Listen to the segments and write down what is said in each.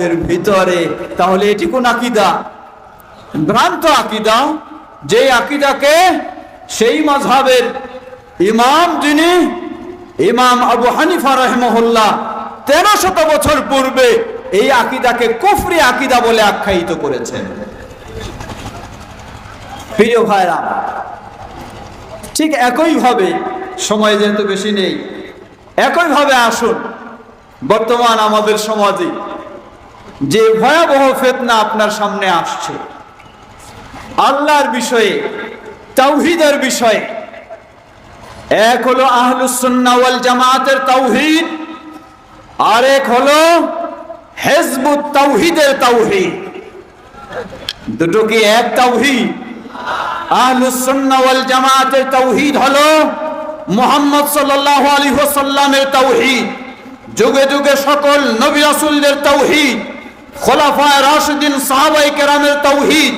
এর ভিতরে, তাহলে এটি কোন আকিদা? ভ্রান্ত আকিদা যে আকিদাকে সেই মাঝহের ইমাম যিনি, ইমাম আবু হানিফা রহমহল্লা তেরো শত বছর পূর্বে এই আকিদাকে কুফরি আকিদা বলে আখ্যায়িত করেছেন। প্রিয় ভাইরা, ঠিক একইভাবে, সময় যেহেতু বেশি নেই, একইভাবে আসুন, বর্তমান আমাদের সমাজে যে ভয়াবহ ফেতনা আপনার সামনে আসছে, আল্লাহর বিষয়ে, তাওহিদের বিষয়ে, এক হলো আহলুসুন্নাহ ওয়াল জামাতের তাওহীদ আর এক হলো হেজবুত তাওহীদের তাওহীদ। দুটো কি এক তাওহীদ? আহলুসুন্নাহ ওয়াল জামাতের তাওহীদ হলো মুহাম্মদ সাল্লাল্লাহু আলাইহি ওয়াসাল্লামের তাওহীদ, যুগে যুগে সকল নবী রাসূলদের তাওহীদ। খোলাফায়ে রাশিদিন সাহাবায়ে কেরামের তৌহিদ,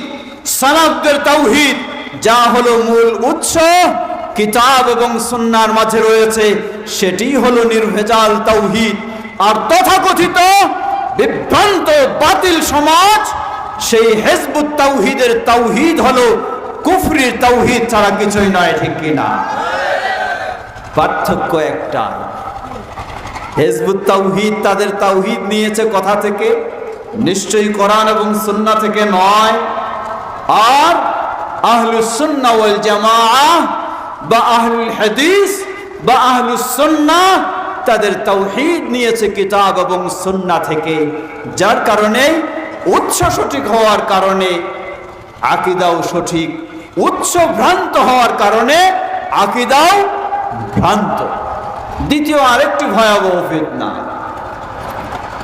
সালাফদের তৌহিদ, যা হলো মূল উৎস, কিতাব এবং সুন্নাহর মাঝে রয়েছে, সেটি হলো নির্ভেজাল তৌহিদ। আর তথাকথিত বিভ্রান্ত বাতিল সমাজ, সেই হেজবুত তৌহিদের তৌহিদ হলো কুফরির তৌহিদ, ছাড়া কিছুই নয়, ঠিক কিনা পার্থক্য একটা হেজবুত তাওহীদ তাদের তাওহীদ নিয়েছে কথা থেকে? নিশ্চয়ই কোরআন এবং সুন্না থেকে নয়। আর আহলুস সুন্নাহ ওয়াল জামাআহ বা আহলুল হাদিস বা আহলুস সুন্নাহ তাদের তাওহীদ নিয়েছে কিতাব এবং সুন্নাহ থেকে, যার কারণে, উৎস সঠিক হওয়ার কারণে, আকিদাও সঠিক, উৎস ভ্রান্ত হওয়ার কারণে আকিদাও ভ্রান্ত। দ্বিতীয় আরেকটি ভয়াবহ ফেতনা।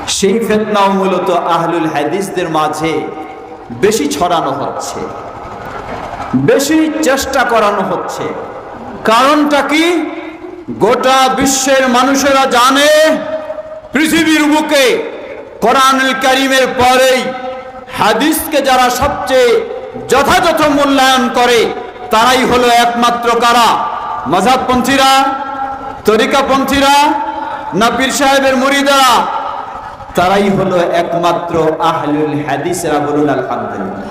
সেই ফেতনাও মূলত আহলুল হাদিসদের মাঝে বেশি ছড়ানো হচ্ছে। বেশি চেষ্টা করানো হচ্ছে। কারণটা কি? গোটা বিশ্বের মানুষেরা জানে, পৃথিবীর বুকে কোরআনুল করিমের পরেই হাদিসকে যারা সবচেয়ে যথাযথ মূল্যায়ন করে, তারাই হলো একমাত্র কারা? মজাবপন্থীরা তরিকাপন্থীরা, না পীর সাহেবের মুরিদারা তারাই হলো একমাত্র আহলুল হাদিসেরা বলুন আলহামদুলিল্লাহ।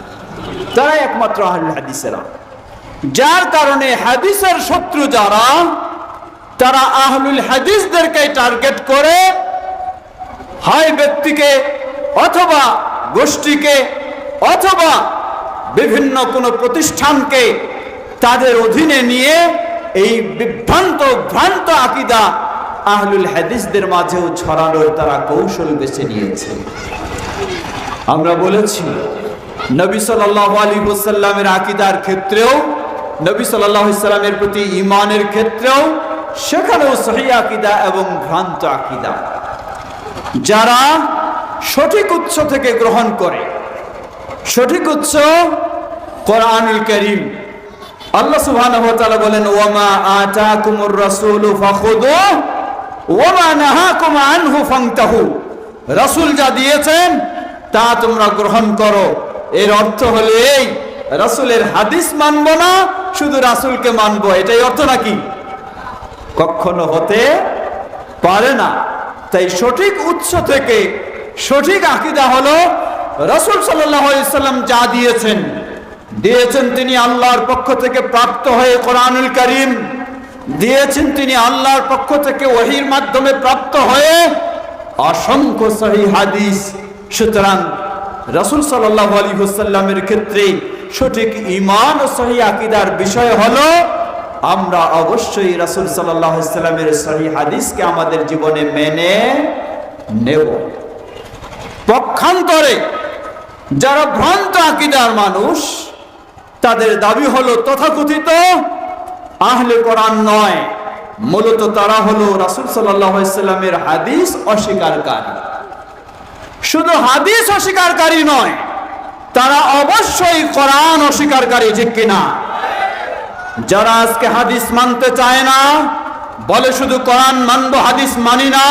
তারাই একমাত্র আহলুল হাদিসেরা। যার কারণে হাদিসের শত্রু যারা, তারা আহলুল হাদিসদেরকে টার্গেট করে, হয় ব্যক্তিকে অথবা গোষ্ঠীকে অথবা বিভিন্ন কোনো প্রতিষ্ঠানকে তাদের অধীনে নিয়ে এই বিভ্রান্ত ভ্রান্ত আকিদা আহলুল হাদিসদের মাঝেও ছড়ানোর তারা কৌশল বেছে নিয়েছে। আমরা বলেছি, নবী সাল্লাল্লাহু আলাইহি ওয়াসাল্লামের আকীদার ক্ষেত্রেও, নবী সাল্লামের প্রতি ঈমানের ক্ষেত্রেও সেখানেও সহিহ আকীদা এবং ভ্রান্ত আকীদা। যারা সঠিক উৎস থেকে গ্রহণ করে, সঠিক উৎস কোরআনুল করিম। আল্লাহ সুবহানাহু ওয়া তাআলা বলেন ওয়ামা আতাকুমুর রাসূলু ফাখুদুহু ওয়ামা নাহাকুম আনহু ফান্তাহু রাসূল যা দিয়েছেন, তা তোমরা গ্রহণ করো। এর অর্থ হলো এই, রাসূলের হাদিস মানব না, শুধু রাসূলকে মানবো। এটাই অর্থ নাকি? কখনো হতে পারে না। তাই সঠিক উৎস থেকে সঠিক আকীদা হলো, রাসূল সাল্লাম যা দিয়েছেন দিয়েছেন তিনি আল্লাহর পক্ষ থেকে প্রাপ্ত হয়ে কোরআনুল করিম। দিয়েছেন তিনি আল্লাহর পক্ষ থেকে ওহির মাধ্যমে প্রাপ্ত হয়ে অসংখ্য সহি হাদিস। সুতরাং রসুল সাল্লাহ আলী হুসাল্লামের ক্ষেত্রে সঠিক ইমান ও সহি আকিদার বিষয় হলো, আমরা অবশ্যই রাসুল সাল্লাহ ইসলামের সহি হাদিসকে আমাদের জীবনে মেনে নেব। পক্ষান্তরে যারা ভ্রান্ত আকিদার মানুষ, তাদের দাবি হলো তথাকথিত আহলে কোরআন নয়। মূলত তারা হলো রাসুল সাল্লামের হাদিস অস্বীকারী। শুধু হাদিস অস্বীকারী নয়, তারা অবশ্যই কোরআন অস্বীকারী, ঠিক কিনা? যারা আজকে হাদিস মানতে চায় না, বলে শুধু কোরআন মানবো, হাদিস মানি না,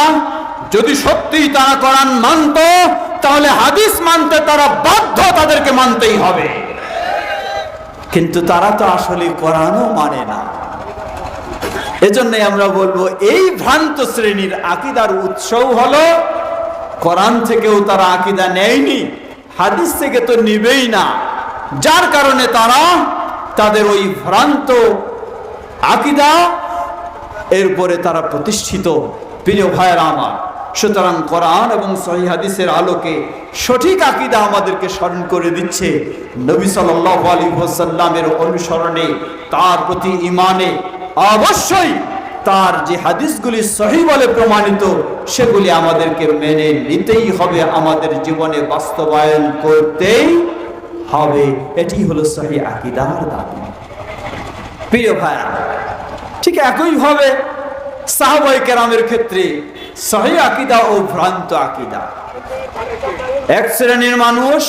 যদি সত্যি তারা কোরআন মানত, তাহলে হাদিস মানতে তারা বাধ্য তাদেরকে মানতেই হবে। কিন্তু তারা তো আসলে কোরআনও মানে না। এজন্য আমরা বলব, এই ভ্রান্ত শ্রেণির আকিদার উৎসও হলো, কোরআন থেকেও তারা আকিদা নেয়নি, হাদিস থেকে তো নিবেই না। যার কারণে তারা তাদের ওই ভ্রান্ত আকিদা এরপরে তারা প্রতিষ্ঠিত। প্রিয় ভাইয়েরা আমার সুতরাং কোরআন এবং সহি হাদিসের আলোকে সঠিক আকিদা আমাদেরকে স্মরণ করে দিচ্ছে। নবী সাল্লাল্লাহু আলাইহি ওয়াসাল্লামের অনুসরণে, তার প্রতি ইমানে অবশ্যই তার যে হাদিসগুলি সহি বলে প্রমাণিত, সেগুলি আমাদেরকে মেনে নিতেই হবে, আমাদের জীবনে বাস্তবায়ন করতেই হবে। এটি হলো সহি আকিদার দাবি। প্রিয় ভাইরা, ঠিক একইভাবে সাহাবাই কেরামের ক্ষেত্রে সহি আকিদা ও ভ্রান্ত আকিদা। এক শ্রেণির মানুষ,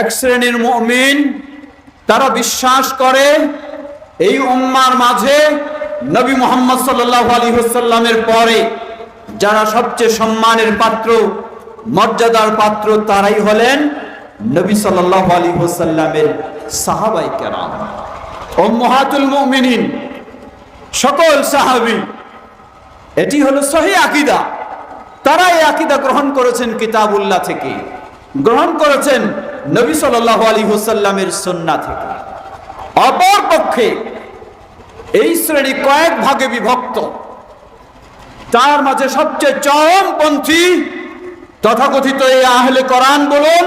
এক শ্রেণির মমিন, তারা বিশ্বাস করে এই উম্মার মাঝে নবী মোহাম্মদ সাল্লাহ আলী হুসাল্লামের পরে যারা সবচেয়ে সম্মানের পাত্র, মর্যাদার পাত্র তারাই হলেন নবী সাল্লাহ আলী হুসাল্লামের সাহাবাই কেরাম। ওম্মাহাতুল মুমিনিন, সকল সাহাবী এটি হলো সহি আকিদা। তারা এই আকিদা গ্রহণ করেছেন কিতাবুল্লাহ থেকে। গ্রহণ করেছেন নবী সাল্লাহ আলী হুসাল্লামের সন্না থেকে। অপর পক্ষে এই শ্রেণি কয়েক ভাগে বিভক্ত। তার মাঝে সবচেয়ে চরমপন্থী তথাকথিত এই আহলে কোরআন বলুন,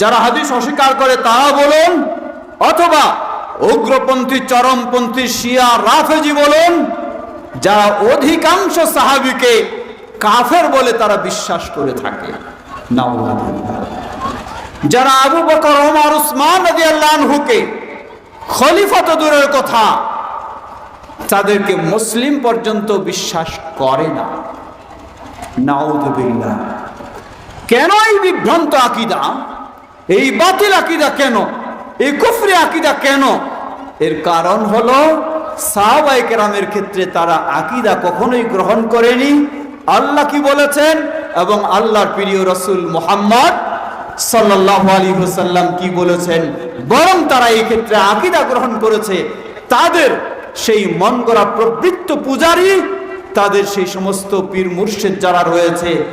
যারা হাদিস অস্বীকার করে তারা বলুন, অথবা উগ্রপন্থী, চরমপন্থী শিয়া, রাফেজি বলুন যারা অধিকাংশ সাহাবিকে কাফের বলে তারা বিশ্বাস করে থাকে। যারা আবু বকর, ওমর, উসমান রাদিয়াল্লাহু আনহুকে খলিফা তো দূরের কথা, তাদেরকে মুসলিম পর্যন্ত বিশ্বাস করে না। নাউজুবিল্লাহ কেন এই বিভ্রান্ত আকিদা? এই বাতিল আকিদা কেন? এই কুফরি আকিদা কেন? এর কারণ হলো সাহাবাই কেরামের ক্ষেত্রে তারা আকিদা কখনোই গ্রহণ করেনি। আল্লাহ কি বলেছেন? এবং আল্লাহর প্রিয় রসুল মোহাম্মদ সাল্লাহ আলী হুসাল্লাম কি বলেছেন? বরং তারা এই ক্ষেত্রে আকিদা গ্রহণ করেছে। তাদের সেই মন গড়া প্রবৃত্ত পূজারী, তাদের সেই সমস্ত পীর মুর্শিদ যারা রয়েছে,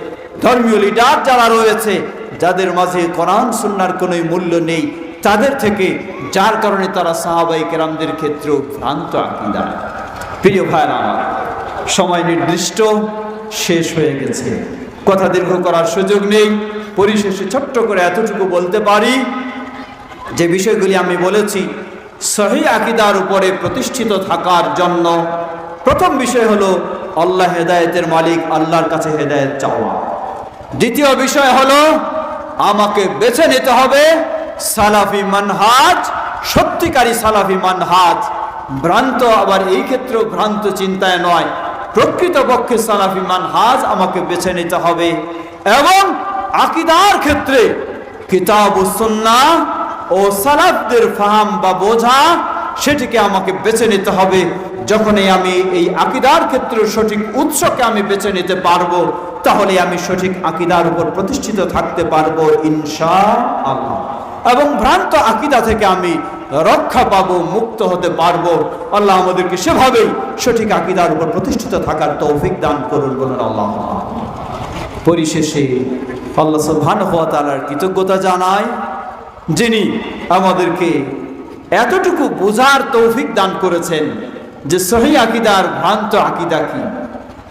ধর্মীয় লিডার যারা রয়েছে, যাদের মাঝে কোরআন সুন্নার কোনো মূল্য নেই তাদের থেকে, যার কারণে তারা সাহাবাই কেরামদের ক্ষেত্রেও ভ্রান্ত আকিদা। প্রিয় ভাইরা আমার, সময় নির্দিষ্ট, শেষ হয়ে গেছে। কথা দীর্ঘ করার সুযোগ নেই। পরিশেষে ছোট্ট করে এতটুকু বলতে পারি, যে বিষয়গুলি আমি বলেছি, সহি আকিদার উপরে প্রতিষ্ঠিত থাকার জন্য প্রথম বিষয় হলো আল্লাহ হেদায়েতের মালিক, আল্লাহর কাছে হেদায়েত চাওয়া। দ্বিতীয় বিষয় হলো, আমাকে বেছে নিতে হবে সালাফি মানহাজ, সত্যিকারী সালাফি মানহাজ। ভ্রান্ত আবার এই ক্ষেত্রেও ভ্রান্ত চিন্তায় নয়। প্রকৃতপক্ষে সালাফি মানহাজ আমাকে বেছে নিতে হবে। এবং আকিদার ক্ষেত্রে কিতাব ও সুন্নাহ ও সালাফদের ফাহাম বা বোঝা সেটিকে আমাকে বেছে নিতে হবে। যখনই আমি এই আকিদার ক্ষেত্রে সঠিক উৎসকে আমি বেছে নিতে পারব, তাহলে আমি সঠিক আকিদার উপর প্রতিষ্ঠিত থাকতে পারব ইনশা আল্লাহ এবং ভ্রান্ত আকিদা থেকে আমি রক্ষা পাবো, মুক্ত হতে পারব। আল্লাহ আমাদেরকে সেভাবেই সঠিক আকিদার উপর প্রতিষ্ঠিত থাকার তৌফিক দান করুন বলুন আল্লাহ। পরিশেষে আল্লাহ সুবহানাহু ওয়া তাআলার কৃতজ্ঞতা জানায় যিনি আমাদেরকে এতটুকু বোঝার তৌফিক দান করেছেন যে সহি আকিদার ভ্রান্ত আকিদা কি।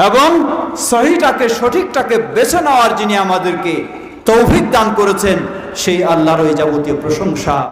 এবং সহিটাকে সঠিকটাকে বেছে নেওয়ার যিনি আমাদেরকে তৌফিক দান করেছেন সেই আল্লাহর ওই যাবতীয় প্রশংসা।